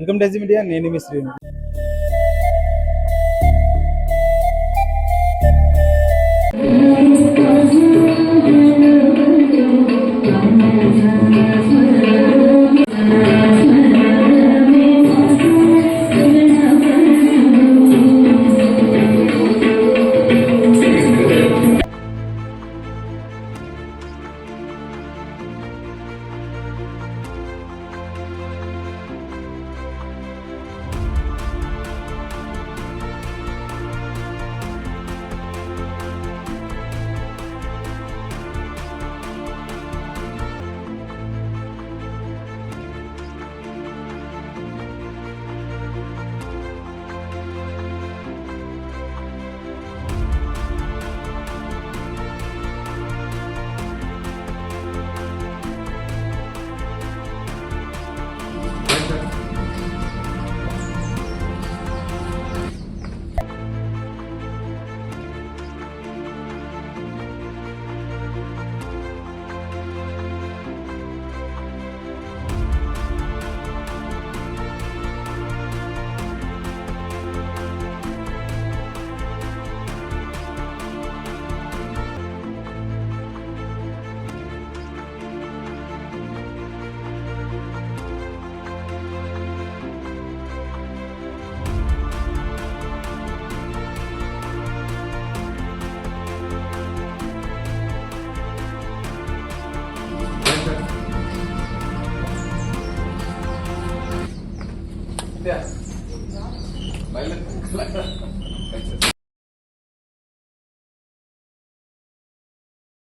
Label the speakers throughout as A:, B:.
A: Income tax media నేను మీ శ్రీను.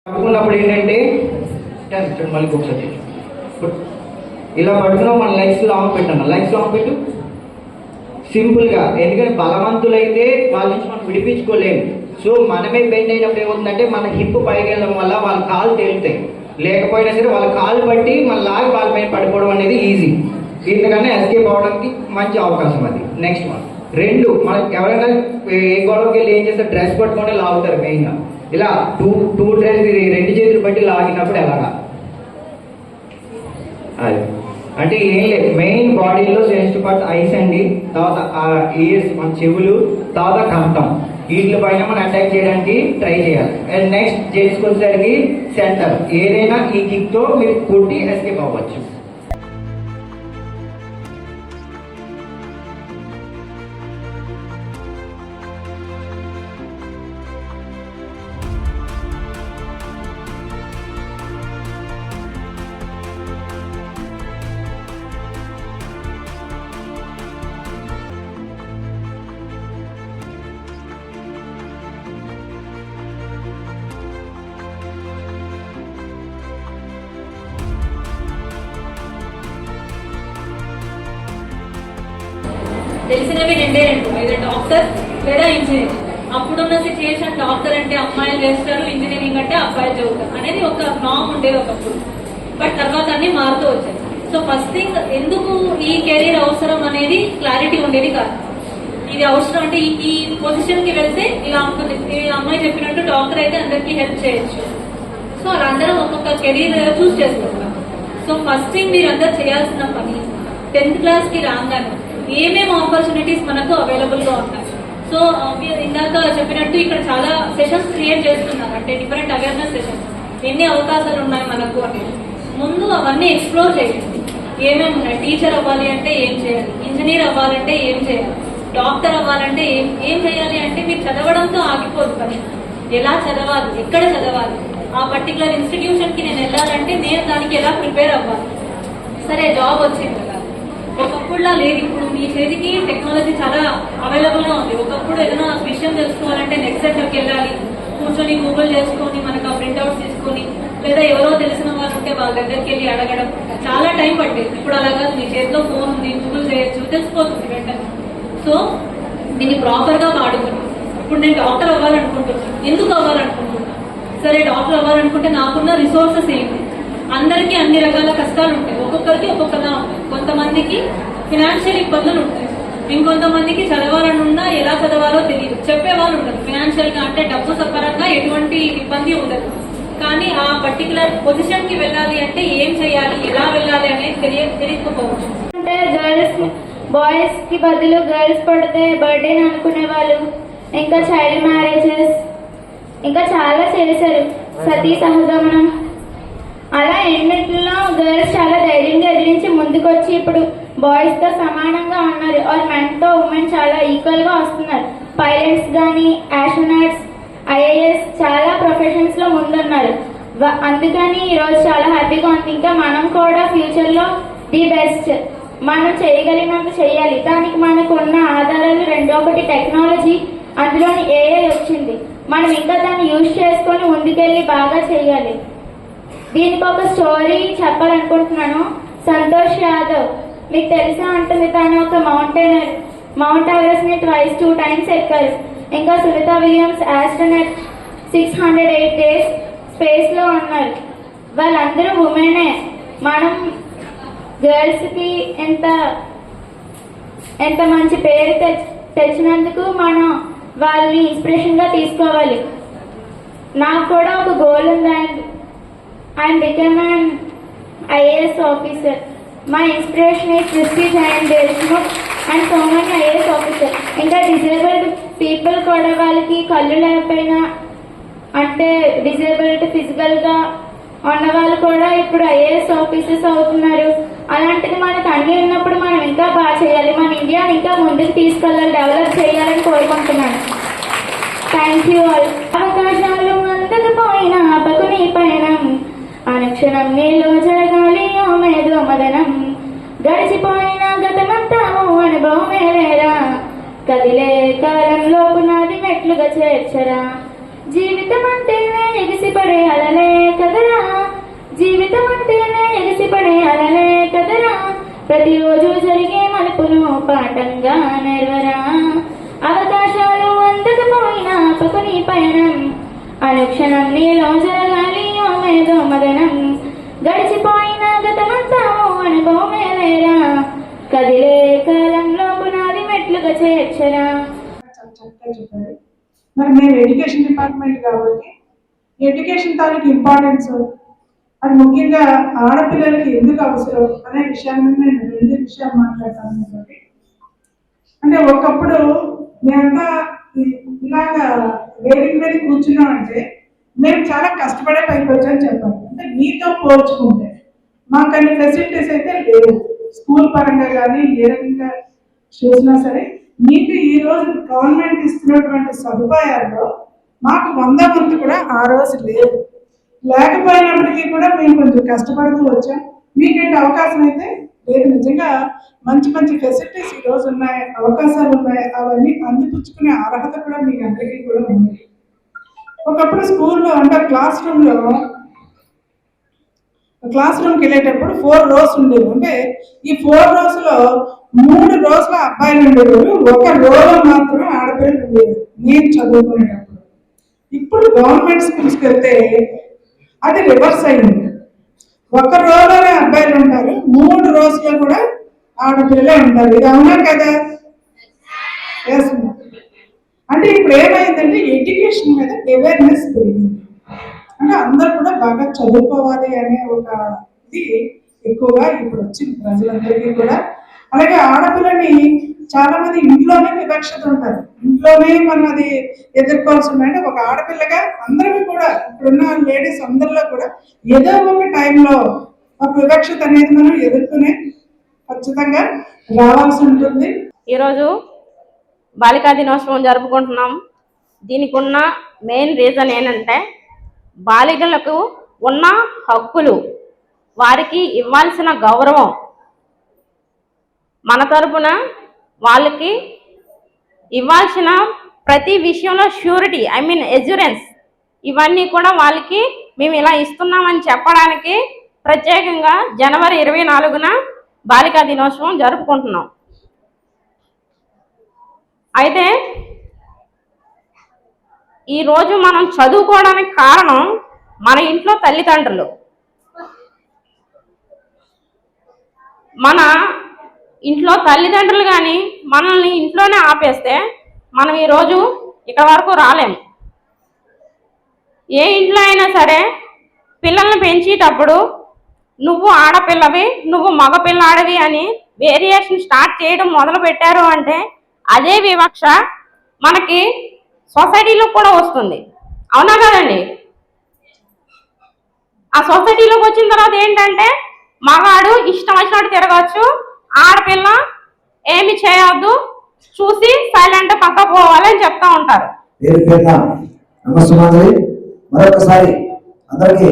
B: పడుకున్నప్పుడు ఏంటంటే మళ్ళీ ఒకసారి ఇలా పడుకున్నాం మన లైఫ్ లాంగ్ పెట్టాను లైఫ్ లాంగ్ పెట్టు. సింపుల్గా ఎందుకంటే బలవంతులైతే వాళ్ళ నుంచి మనం విడిపించుకోలేము సో మనమే బెండ్ అయినప్పుడు ఏమవుతుందంటే మన హిప్ పైకెళ్ళడం వల్ల వాళ్ళ కాలు తేలుతాయి. లేకపోయినా సరే వాళ్ళ కాలు బట్టి మన లాగి వాళ్ళ పైన పడిపోవడం అనేది ఈజీ ఇంతకన్నా ఎస్కేప్ అవడానికి మంచి అవకాశం అది. నెక్స్ట్ వన్ రెండు మనకి ఎవరైనా ఏ గొడవకి వెళ్ళి ఏం చేస్తారు? డ్రెస్ పట్టుకొని లాగుతారు మెయిన్గా ఇలా టూ టూ డ్రెస్ రెండు చేతులు బట్టి లాగినప్పుడు ఎలాగా? అది. అంటే ఏం లేదు. మెయిన్ బాడీలో సెన్సిటివ్ పార్ట్స్ ఐస్ అండి. తర్వాత ఇయర్స్ మన చెవులు తర్వాత కంఠం. వీటి పైన మనం అటాక్ చేయడానికి ట్రై చేయాలి. అండ్ నెక్స్ట్ చేసుకొచ్చేసరికి సెంటర్ ఏదైనా ఈ కిక్తో మీరు కొట్టి ఎస్కేప్ అవ్వచ్చు.
C: తెలిసినవి రెండే రెండు either డాక్టర్ లేదా ఇంజనీర్. అప్పుడున్న సిచ్యుయేషన్ డాక్టర్ అంటే అమ్మాయిలు చేస్తారు ఇంజనీరింగ్ అంటే అబ్బాయిలు చదువుతారు అనేది ఒక నామ్ ఉండేది ఒకప్పుడు. బట్ తర్వాత అన్ని మారుతూ వచ్చాయి. సో ఫస్ట్ థింగ్ ఎందుకు ఈ కెరీర్ అవసరం అనేది క్లారిటీ ఉండేది కాదు. ఇది అవసరం అంటే ఈ- పొజిషన్కి వెళ్తే ఇలా ఉంటుంది. ఈ అమ్మాయి చెప్పినట్టు డాక్టర్ అయితే అందరికీ హెల్ప్ చేయొచ్చు. సో వాళ్ళందరం ఒక్కొక్క కెరీర్ చూస్ చేసుకుంటాం. సో ఫస్ట్ థింగ్ మీరు అందరు చేయాల్సిన పని టెన్త్ క్లాస్కి రాగానే ఏమేమి ఆపర్చునిటీస్ మనకు అవైలబుల్గా ఉంటాయి ఉన్నాయి. సో obvious- uh, ఇందాక చెప్పినట్టు ఇక్కడ చాలా సెషన్స్ క్రియేట్ చేస్తున్నారు అంటే డిఫరెంట్ అవేర్నెస్ సెషన్స్ ఎన్ని అవకాశాలు ఉన్నాయి మనకు అంటే ముందు అవన్నీ ఎక్స్ప్లోర్ చేయండి ఏమేమి ఉన్నాయి? టీచర్ అవ్వాలి అంటే ఏం చేయాలి? ఇంజనీర్ అవ్వాలంటే ఏం చేయాలి? డాక్టర్ అవ్వాలంటే ఏం ఏం చేయాలి అంటే మీరు చదవడంతో ఆగిపోదు పని. ఎలా చదవాలి? ఎక్కడ చదవాలి? ఆ పర్టికులర్ ఇన్స్టిట్యూషన్కి నేను వెళ్ళాలంటే నేను దానికి ఎలా ప్రిపేర్ అవ్వాలి? సరే జాబ్ వచ్చింది. ఒకప్పుడులా లేదు. ఇప్పుడు మీ చేతికి టెక్నాలజీ చాలా అవైలబుల్గా ఉంది. ఒకప్పుడు ఏదైనా విషయం తెలుసుకోవాలంటే నెక్స్ట్ సెంటర్కి వెళ్ళాలి. కూర్చొని గూగుల్ చేసుకొని మనకు ఆ ప్రింట్అవుట్స్ తీసుకొని లేదా ఎవరో తెలిసిన వాళ్ళు ఉంటే వాళ్ళ దగ్గరికి వెళ్ళి అడగడం చాలా టైం పట్టేది. ఇప్పుడు అలా కాదు. మీ చేతిలో ఫోన్ ఉంది గూగుల్ చేయొచ్చు తెలిసిపోతుంది వెంటనే. సో దీన్ని ప్రాపర్గా ఇప్పుడు నేను డాక్టర్ అవ్వాలనుకుంటున్నాను. ఎందుకు అవ్వాలనుకుంటున్నాను? సరే డాక్టర్ అవ్వాలనుకుంటే నాకున్న రిసోర్సెస్ ఏంటి అందరికీ అన్ని రకాల కష్టాలు ఉంటాయి. ఒక్కొక్కరికి ఒక్కొక్కలా కొంతమందికి ఫినాన్షియల్ ఇబ్బందులు ఉంటాయి. ఇంకొంతమందికి చదవాలని ఉన్నా ఎలా చదవాలో తెలియదు. చెప్పేవాళ్ళు ఉండదు ఫినాన్షియల్గా అంటే డబ్బు సపరంగా ఎటువంటి ఇబ్బంది ఉండదు. కానీ ఆ పర్టికులర్ పొజిషన్కి వెళ్ళాలి అంటే ఏం చేయాలి ఎలా వెళ్ళాలి అనేది తెలియ తెలియకపోవచ్చు.
D: అంటే గర్ల్స్
A: బాయ్స్కి బదులు గర్ల్స్ పడితే బర్త్డే అనుకునే వాళ్ళు ఇంకా చైల్డ్ మ్యారేజెస్ ఇంకా చాలా చేశారు. సతీ సహగమనం. అలా ఎన్నిటిలో గర్ల్స్ చాలా ధైర్యంగా ఎదిరించి ముందుకొచ్చి ఇప్పుడు బాయ్స్తో సమానంగా ఉన్నారు. ఆర్ మెన్తో ఉమెన్ చాలా ఈక్వల్గా వస్తున్నారు. పైలట్స్ కానీ యాస్ట్రోనాట్స్ ఐఏఎస్ చాలా ప్రొఫెషన్స్లో ముందున్నారు. అందుకని ఈరోజు చాలా హ్యాపీగా ఉంది. ఇంకా మనం కూడా ఫ్యూచర్లో ది బెస్ట్ మనం చేయగలిగినంత చేయాలి. దానికి మనకు ఉన్న ఆధారాలు రెండో ఒకటి టెక్నాలజీ అందులోని ఏఐ వచ్చింది. మనం ఇంకా దాన్ని యూజ్ చేసుకొని ముందుకెళ్ళి బాగా చేయాలి. దీనికి ఒక స్టోరీ చెప్పాలనుకుంటున్నాను. సంతోష్ యాదవ్ మీకు తెలుసా ఉంటుంది తను ఒక మౌంటైనర్ మౌంట్ ఎవరెస్ట్ని ట్వైస్ టూ టైమ్స్ ఎక్కారు. ఇంకా Sunita Williams astronaut six hundred eight days స్పేస్లో ఉన్నారు. వాళ్ళందరూ ఉమెనే మనం గర్ల్స్కి ఎంత ఎంత మంచి పేరు తెచ్చినందుకు మనం వాళ్ళని ఇన్స్పిరేషన్గా తీసుకోవాలి. నాకు కూడా ఒక గోల్ ఉందండి. And I'm become IAS officer my inspiration is prestige and Deshmukh and so IAS officer ఇంకా డిజేబుల్డ్ పీపుల్ కూడా వాళ్ళకి కళ్ళు లేకపోయినా అంటే డిజేబుల్డ్ ఫిజికల్గా ఉన్న వాళ్ళు కూడా ఇప్పుడు ఐఏఎస్ ఆఫీసర్స్ అవుతున్నారు. అలాంటిది మనకు అన్ని ఉన్నప్పుడు మనం ఇంకా బాగా చేయాలి. మన ఇండియాని ఇంకా ముందుకు తీసుకెళ్ళాలి డెవలప్ చేయాలని కోరుకుంటున్నాను. థ్యాంక్ యూ ఆల్ అవకాశాలు అందకపోయినా ఆపకుని పయనం. అనుక్షణం నీలో జరగాలి ఓ మేధో మదనం. గడిచిపోయిన ఓ అనుభవమే లేరా కదిలే కాలంలో పునాది మెట్లుగా చేర్చరా. జీవితం అంటేనే ఎగిసిపడే అలలే కదరా. జీవితం అంటేనే ఎగిసిపడే అలలే కదరా. ప్రతిరోజు జరిగే మలుపును పాఠంగా నెరవరా. అవకాశాలు అందకపోయినా పకుని పయనం. అనుక్షణం నీలో జరగాలి ఓ మదనం గడిచిపోయిన గతమంతా ఓ అనుభవమే లేరా కదిలే కాలంలో పునాది మెట్లుగా చేర్చరా?
D: మరి మేము ఎడ్యుకేషన్ డిపార్ట్మెంట్ కాబట్టి ఎడ్యుకేషన్ తాలూకు ఇంపార్టెన్స్ అది ముఖ్యంగా ఆడపిల్లలకి ఎందుకు అవసరం అనే విషయాన్ని నేను రెండు విషయాలు మాట్లాడతాను అంటే ఒకప్పుడు మేమంతా ఇలాగా వేదిక మీద కూర్చున్నాం అంటే మేము చాలా కష్టపడే పైకి వచ్చామని చెప్పాలి అంటే మీతో పోల్చుకుంటే మాకు అన్ని ఫెసిలిటీస్ అయితే లేవు. స్కూల్ పరంగా కానీ ఏ రకంగా చూసినా సరే మీకు ఈ రోజు గవర్నమెంట్ ఇస్తున్నటువంటి సదుపాయాల్లో మాకు వంద మంది కూడా ఆ రోజు లేవు లేకపోయినప్పటికీ కూడా మేము కొంచెం కష్టపడుతూ వచ్చాం. మీకేంటి అవకాశం అయితే? లేదు నిజంగా మంచి మంచి ఫెసిలిటీస్ ఈ రోజు ఉన్నాయి అవకాశాలు ఉన్నాయి అవన్నీ అందిపుచ్చుకునే అర్హత కూడా మీకు అందరికీ కూడా ఉంది. ఒకప్పుడు స్కూల్లో అంటే క్లాస్ రూమ్లో క్లాస్ రూమ్కి వెళ్ళేటప్పుడు ఫోర్ రోస్ ఉండేవి. అంటే ఈ ఫోర్ రోస్లో మూడు రోజుల అబ్బాయిలు ఉండేవారు. ఒక రోజులో మాత్రమే ఆడపిల్లలు ఉండేది నేను చదువుకునేటప్పుడు. ఇప్పుడు గవర్నమెంట్ స్కూల్స్కి వెళ్తే అది రివర్స్ అయింది. ఒక రోజులోనే అబ్బాయిలు ఉంటారు. మూడు రోజులు కూడా ఆడపిల్లలే ఉంటారు. ఇది అవునా కదా? ఎస్. అంటే ఇప్పుడు ఏమైందంటే ఎడ్యుకేషన్ మీద అవేర్నెస్ పెరిగింది. అంటే అందరూ కూడా బాగా చదువుకోవాలి అనే ఒక ఇది ఎక్కువగా ఇప్పుడు వచ్చింది ప్రజలందరికీ కూడా. అలాగే ఆడపిల్లని చాలా మంది ఇంట్లోనే వివక్షత ఉంటారు ఇంట్లోనే మనం అది ఎదుర్కోవాల్సి ఉంది అంటే ఒక ఆడపిల్లగా అందరికీ కూడా ఇప్పుడున్న లేడీస్ అందరిలో కూడా ఏదో ఒక టైంలో ఒక వివక్షత అనేది మనం ఎదుర్కొనే ఖచ్చితంగా రావాల్సి ఉంటుంది.
E: ఈరోజు బాలికా దినోత్సవం జరుపుకుంటున్నాం. దీనికి ఉన్న మెయిన్ రీజన్ ఏంటంటే బాలికలకు ఉన్న హక్కులు వారికి ఇవ్వాల్సిన గౌరవం. మన తరపున వాళ్ళకి ఇవ్వాల్సిన ప్రతి విషయంలో ష్యూరిటీ ఐ మీన్ ఎజ్యూరెన్స్ ఇవన్నీ కూడా వాళ్ళకి మేము ఇలా ఇస్తున్నామని చెప్పడానికి ప్రత్యేకంగా జనవరి ఇరవై నాలుగున బాలికా దినోత్సవం జరుపుకుంటున్నాం. అయితే ఈరోజు మనం చదువుకోవడానికి కారణం మన ఇంట్లో తల్లిదండ్రులు. మన ఇంట్లో తల్లిదండ్రులు కానీ మనల్ని ఇంట్లోనే ఆపేస్తే మనం ఈరోజు ఇక్కడ వరకు రాలేము. ఏ ఇంట్లో అయినా సరే పిల్లల్ని పెంచేటప్పుడు నువ్వు ఆడపిల్లవి నువ్వు మగపిల్లాడివి అని వేరియేషన్ స్టార్ట్ చేయడం మొదలు పెట్టారు అంటే అదే వివక్ష మనకి సొసైటీలో కూడా వస్తుంది. అవునా కదండి? ఆ సొసైటీలోకి వచ్చిన తర్వాత ఏంటంటే మగాడు ఇష్టం వచ్చినట్టు తిరగచ్చు ఆడపిల్ల ఏమి చేయొద్దు చూసి సైలెంట్ పక్క పోవాలని చెప్తా ఉంటారు.
F: మరొకసారి అందరికీ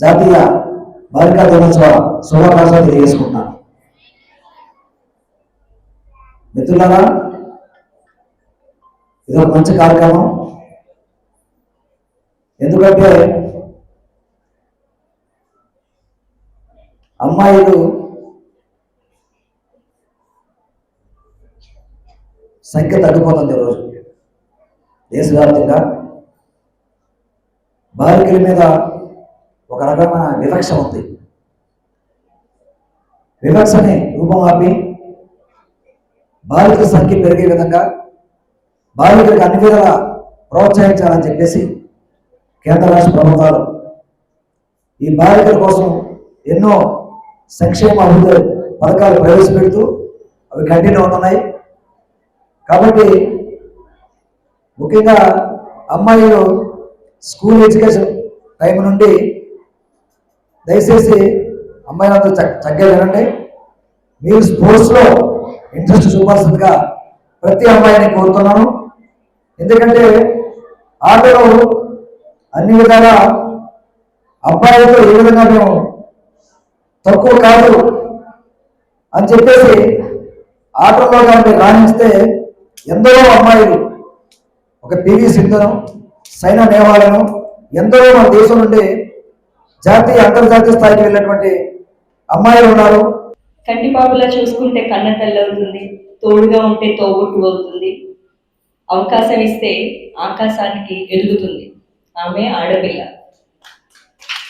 F: జాతీయ బాలికా దినోత్సవ శుభాకాంక్షలు తెలియజేసుకుంటున్నాను. మిత్రులారా ఇది ఒక మంచి కార్యక్రమం. ఎందుకంటే అమ్మాయిలు సంఖ్య తగ్గిపోతుంది ఈరోజు దేశవ్యాప్తంగా బాలికల మీద ఒక రకమైన వివక్ష ఉంది. వివక్షని రూపం ఆపి బాలికల సంఖ్య పెరిగే విధంగా బాలికలకు అన్ని విధాలా ప్రోత్సహించాలని చెప్పేసి కేంద్ర రాష్ట్ర ప్రభుత్వాలు ఈ బాలికల కోసం ఎన్నో సంక్షేమ అభివృద్ధి పథకాలు ప్రవేశపెడుతూ అవి కంటిన్యూ అవుతున్నాయి. కాబట్టి ముఖ్యంగా అమ్మాయిలు స్కూల్ ఎడ్యుకేషన్ టైం నుండి దయచేసి అమ్మాయిలందరూ చక్కగా వినండి. మీరు స్పోర్ట్స్లో ఇంట్రెస్ట్ చూపాల్సిందిగా ప్రతి అమ్మాయిని కోరుతున్నాను. ఎందుకంటే ఆటలో అన్ని విధాలా అబ్బాయిలతో ఏ విధంగా మేము తక్కువ కాదు అని చెప్పేసి ఆటల్లో కానీ రాణిస్తే ఎందరో అమ్మాయిలు ఒక పివి సింధును సైనా నేవాలను ఎందరో మన దేశం నుండి జాతీయ అంతర్జాతీయ స్థాయికి వెళ్ళినటువంటి అమ్మాయిలు ఉన్నారు.
G: కంటిపాపులా చూసుకుంటే కన్న తల్లి అవుతుంది తోడుగా ఉంటే తోబుట్టు అవుతుంది. అవకాశం ఇస్తే ఆకాశానికి ఎదుగుతుంది. ఆమె ఆడపిల్ల.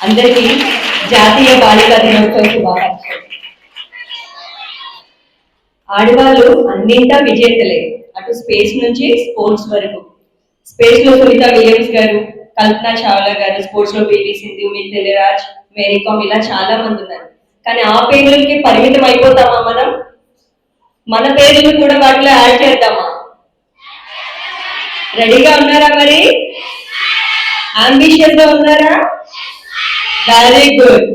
G: అందరికీ జాతీయ బాలికా దినోత్సవ శుభాకాంక్షలు. ఆడవాళ్ళు అన్నింటా విజేతలే. అటు స్పేస్ నుంచి స్పోర్ట్స్ వరకు. స్పేస్లో సునీత విలియమ్స్ గారు కల్పన చావ్లా గారు స్పోర్ట్స్లో పివి సింధు మిథిల్ రాజ్ మేరీకామ్ ఇలా చాలా మంది ఉన్నారు. కానీ ఆ పేర్లకి పరిమితం అయిపోతామా మనం? మన పేర్లు కూడా వాటిలో యాడ్ చేద్దామా? రెడీగా ఉన్నారా మరి? అంబిషియస్గా ఉన్నారా? వెరీ గుడ్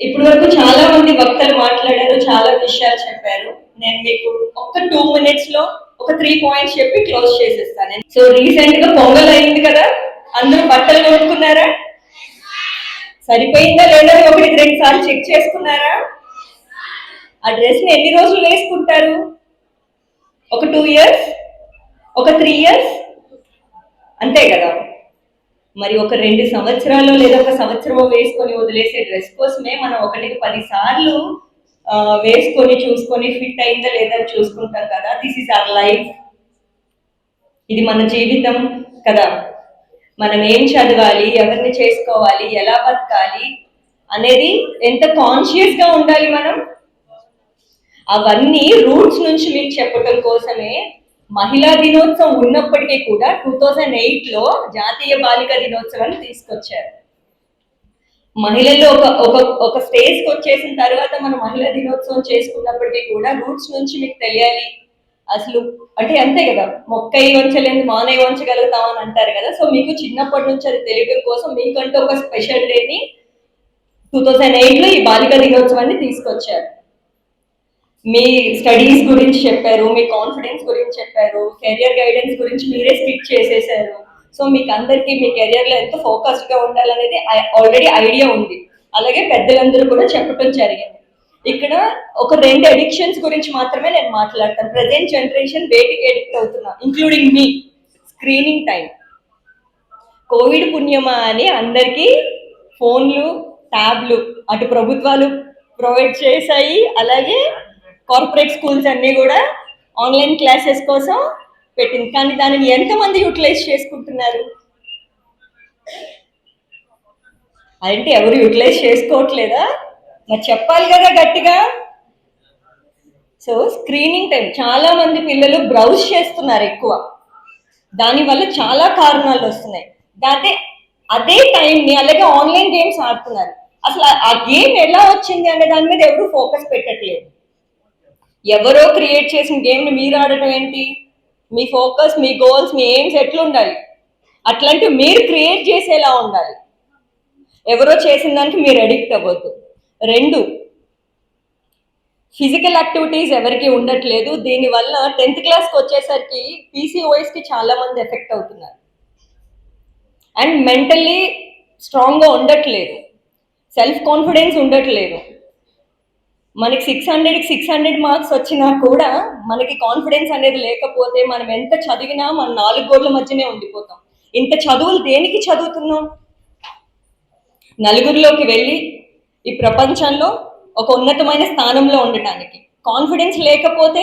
G: ఇప్పుడు వరకు చాలా మంది వక్తలు మాట్లాడారు చాలా విషయాలు చెప్పారు. నేను మీకు ఒక టూ మినిట్స్లో ఒక త్రీ పాయింట్స్ చెప్పి క్లోజ్ చేసేస్తాను. సో రీసెంట్గా పొంగల్ అయింది కదా? అందరూ బట్టలు కొనుక్కున్నారా? సరిపోయిందా లేదా ఒకటికి రెండు సార్లు చెక్ చేసుకున్నారా? ఆ డ్రెస్ని ఎన్ని రోజులు వేసుకుంటారు? ఒక టూ ఇయర్స్? ఒక త్రీ ఇయర్స్? అంతే కదా. మరి ఒక రెండు సంవత్సరాలు లేదా ఒక సంవత్సరమో వేసుకొని వదిలేసే డ్రెస్ కోసమే మనం ఒకటికి పది సార్లు వేసుకొని చూసుకొని ఫిట్ అయిందా లేదా చూసుకుంటాం కదా. దిస్ ఇస్ అవర్ లైఫ్ ఇది మన జీవితం కదా. మనం ఏం చదవాలి ఎవరిని చేసుకోవాలి ఎలా బతకాలి అనేది ఎంత కాన్షియస్గా ఉండాలి మనం? అవన్నీ రూట్స్ నుంచి మీకు చెప్పడం కోసమే మహిళా దినోత్సవం ఉన్నప్పటికీ కూడా టూ థౌజండ్ ఎయిట్లో జాతీయ బాలికా దినోత్సవాన్ని తీసుకొచ్చారు. మహిళల్లో ఒక ఒక ఒక స్టేజ్కి వచ్చేసిన తర్వాత మనం మహిళా దినోత్సవం చేసుకున్నప్పటికీ కూడా రూట్స్ నుంచి మీకు తెలియాలి. అసలు అంటే అంతే కదా మొక్క వంచలేదు మానై వంచగలుగుతాం అని అంటారు కదా. సో మీకు చిన్నప్పటి నుంచి అది తెలియడం కోసం మీకంటూ ఒక స్పెషల్ డేని టూ థౌజండ్ ఎయిట్లో ఈ బాలికా దినోత్సవాన్ని తీసుకొచ్చారు. మీ స్టడీస్ గురించి చెప్పారు మీ కాన్ఫిడెన్స్ గురించి చెప్పారు కెరియర్ గైడెన్స్ గురించి మీరే స్కిప్ చేసేసారు. సో మీకు అందరికీ మీ కెరియర్లో ఎంత ఫోకస్డ్గా ఉండాలనేది ఆల్రెడీ ఐడియా ఉంది. అలాగే పెద్దలందరూ కూడా చెప్పడం జరిగింది. ఇక్కడ ఒక రెండు అడిక్షన్స్ గురించి మాత్రమే నేను మాట్లాడతాను. ప్రజెంట్ జనరేషన్ వేటికి అడిక్ట్ అవుతున్నా ఇంక్లూడింగ్ మీ స్క్రీనింగ్ టైం కోవిడ్ పుణ్యమా అని అందరికీ ఫోన్లు ట్యాబ్లు అటు ప్రభుత్వాలు ప్రొవైడ్ చేశాయి. అలాగే కార్పొరేట్ స్కూల్స్ అన్నీ కూడా ఆన్లైన్ క్లాసెస్ కోసం పెట్టింది. కానీ దానిని ఎంతమంది యూటిలైజ్ చేసుకుంటున్నారు? అంటే ఎవరు యూటిలైజ్ చేసుకోవట్లేదా? మరి చెప్పాలి కదా గట్టిగా? సో స్క్రీనింగ్ టైం చాలా మంది పిల్లలు బ్రౌజ్ చేస్తున్నారు ఎక్కువ. దానివల్ల చాలా కారణాలు వస్తున్నాయి. అదే అదే టైంని అలాగే ఆన్లైన్ గేమ్స్ ఆడుతున్నారు. అసలు ఆ గేమ్ ఎలా వచ్చింది అనే దాని మీద ఎవరు ఫోకస్ పెట్టట్లేదు. ఎవరో క్రియేట్ చేసిన గేమ్ని మీరు ఆడటం ఏంటి? మీ ఫోకస్ మీ గోల్స్ మీ ఎయిమ్స్ ఎట్లా ఉండాలి అట్లాంటివి మీరు క్రియేట్ చేసేలా ఉండాలి. ఎవరో చేసిన దానికి మీరు అడిక్ట్ అవ్వద్దు. రెండు. ఫిజికల్ యాక్టివిటీస్ ఎవరికి ఉండట్లేదు. దీనివల్ల టెన్త్ క్లాస్కి వచ్చేసరికి పీసీఓఎస్కి చాలా మంది ఎఫెక్ట్ అవుతున్నారు. అండ్ మెంటల్లీ స్ట్రాంగ్గా ఉండట్లేదు. సెల్ఫ్ కాన్ఫిడెన్స్ ఉండట్లేదు. మనకి సిక్స్ హండ్రెడ్కి సిక్స్ హండ్రెడ్ మార్క్స్ వచ్చినా కూడా మనకి కాన్ఫిడెన్స్ అనేది లేకపోతే మనం ఎంత చదివినా మన నాలుగు గోడ్ల మధ్యనే ఉండిపోతాం. ఇంత చదువులు దేనికి చదువుతున్నాం? నలుగురిలోకి వెళ్ళి ఈ ప్రపంచంలో ఒక ఉన్నతమైన స్థానంలో ఉండటానికి. కాన్ఫిడెన్స్ లేకపోతే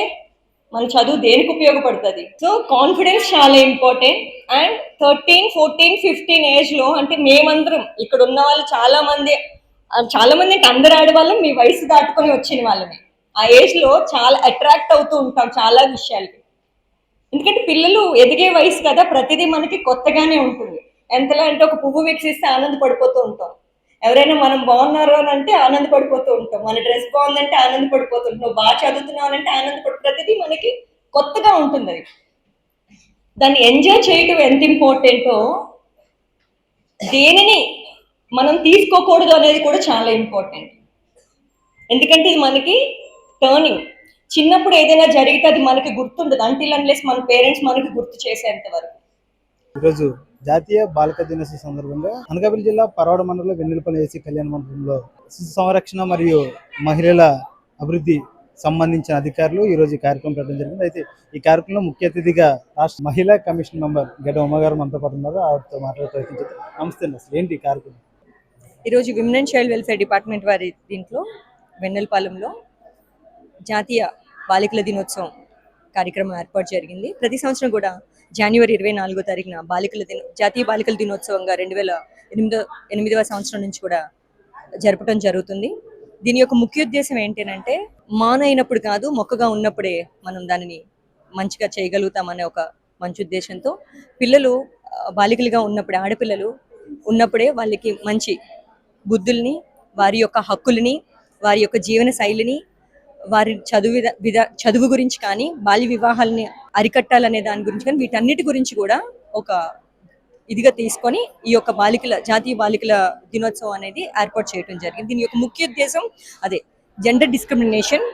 G: మన చదువు దేనికి ఉపయోగపడుతుంది? సో కాన్ఫిడెన్స్ చాలా important and thirteen fourteen fifteen ఏజ్లో అంటే మేమందరం ఇక్కడ ఉన్న వాళ్ళు చాలా మంది చాలా మంది అంటే అందరు ఆడవాళ్ళం మీ వయసు దాటుకొని వచ్చిన వాళ్ళమే. ఆ ఏజ్లో చాలా అట్రాక్ట్ అవుతూ ఉంటాం చాలా విషయాలకి. ఎందుకంటే పిల్లలు ఎదిగే వయసు కదా ప్రతిదీ మనకి కొత్తగానే ఉంటుంది. ఎంతలా అంటే ఒక పువ్వు వికసిస్తే ఆనందపడిపోతూ ఉంటాం. ఎవరైనా మనం బాగున్నారు అని అంటే ఆనందపడిపోతూ ఉంటాం. మన డ్రెస్ బాగుందంటే ఆనందపడిపోతుంటాం. నువ్వు బాగా చదువుతున్నావు అంటే ఆనందపడి ప్రతిదీ మనకి కొత్తగా ఉంటుంది అది. దాన్ని ఎంజాయ్ చేయటం ఎంత ఇంపార్టెంటో దేనిని మనం తీసుకోకూడదు అనేది కూడా చాలా ఇంపార్టెంట్. ఎందుకంటే ఇది మనకి టర్నింగ్ చిన్నప్పుడు ఏదైనా జరిగితే అది మనకి గుర్తుండదు. అంటిల్ అన్లెస్ మన పేరెంట్స్ మనకి గుర్తు చేసేంత వరకు.
H: జాతీయ బాలిక దినోత్సవ సందర్భంగా అనకాపల్లి జిల్లా పరవాడ మండలంలో వెన్నెలపల్లి ఏసీ కళ్యాణ మండపంలో శిశు సంరక్షణ మరియు మహిళల అభివృద్ధి సంబంధించిన అధికారులు ఈరోజు ఈ కార్యక్రమం పెట్టడం జరిగింది. అయితే ఈ కార్యక్రమంలో ముఖ్య అతిథిగా రాష్ట్ర మహిళా కమిషన్ మెంబర్ గడ్డ ఉమ్మగారు మనతో పాటు ఉన్నారు. ఆవిడతో మాట్లాడే ప్రయత్నం నమస్తే అసలు. ఏంటి ఈ కార్యక్రమం?
G: ఈరోజు women and child welfare department వారి దీంట్లో వెన్నెలపాలెంలో జాతీయ బాలికల దినోత్సవం కార్యక్రమం ఏర్పాటు జరిగింది. ప్రతి సంవత్సరం కూడా జనవరి ఇరవై నాలుగో తారీఖున బాలికల దిన జాతీయ బాలికల దినోత్సవంగా రెండు వేల ఎనిమిదో ఎనిమిదవ సంవత్సరం నుంచి కూడా జరపడం జరుగుతుంది. దీని యొక్క ముఖ్య ఉద్దేశం ఏంటంటే అయినప్పుడు కాదు మొక్కగా ఉన్నప్పుడే మనం దానిని మంచిగా చేయగలుగుతామనే ఒక మంచి ఉద్దేశంతో పిల్లలు బాలికలుగా ఉన్నప్పుడే ఆడపిల్లలు ఉన్నప్పుడే వాళ్ళకి మంచి బుద్ధుల్ని వారి యొక్క హక్కుల్ని వారి యొక్క జీవన శైలిని వారి చదువు విధ- విధ చదువు గురించి కానీ బాల్య వివాహాలని అరికట్టాలనే దాని గురించి కానీ వీటన్నిటి గురించి కూడా ఒక ఇదిగా తీసుకొని ఈ యొక్క బాలికల జాతీయ బాలికల దినోత్సవం అనేది ఏర్పాటు చేయడం జరిగింది. దీని యొక్క ముఖ్య ఉద్దేశం అదే జెండర్ డిస్క్రిమినేషన్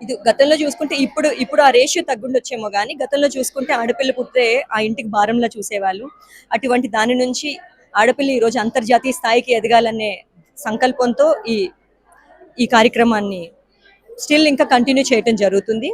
G: ఇది గతంలో చూసుకుంటే ఇప్పుడు ఇప్పుడు ఆ రేషియో తగ్గుండొచ్చేమో కానీ గతంలో చూసుకుంటే ఆడపిల్ల పుట్టితే ఆ ఇంటికి భారంలా చూసేవాళ్ళు. అటువంటి దాని నుంచి ఆడపిల్ల ఈరోజు అంతర్జాతీయ స్థాయికి ఎదగాలనే సంకల్పంతో ఈ ఈ కార్యక్రమాన్ని స్టిల్ ఇంకా కంటిన్యూ చేయటం జరుగుతుంది.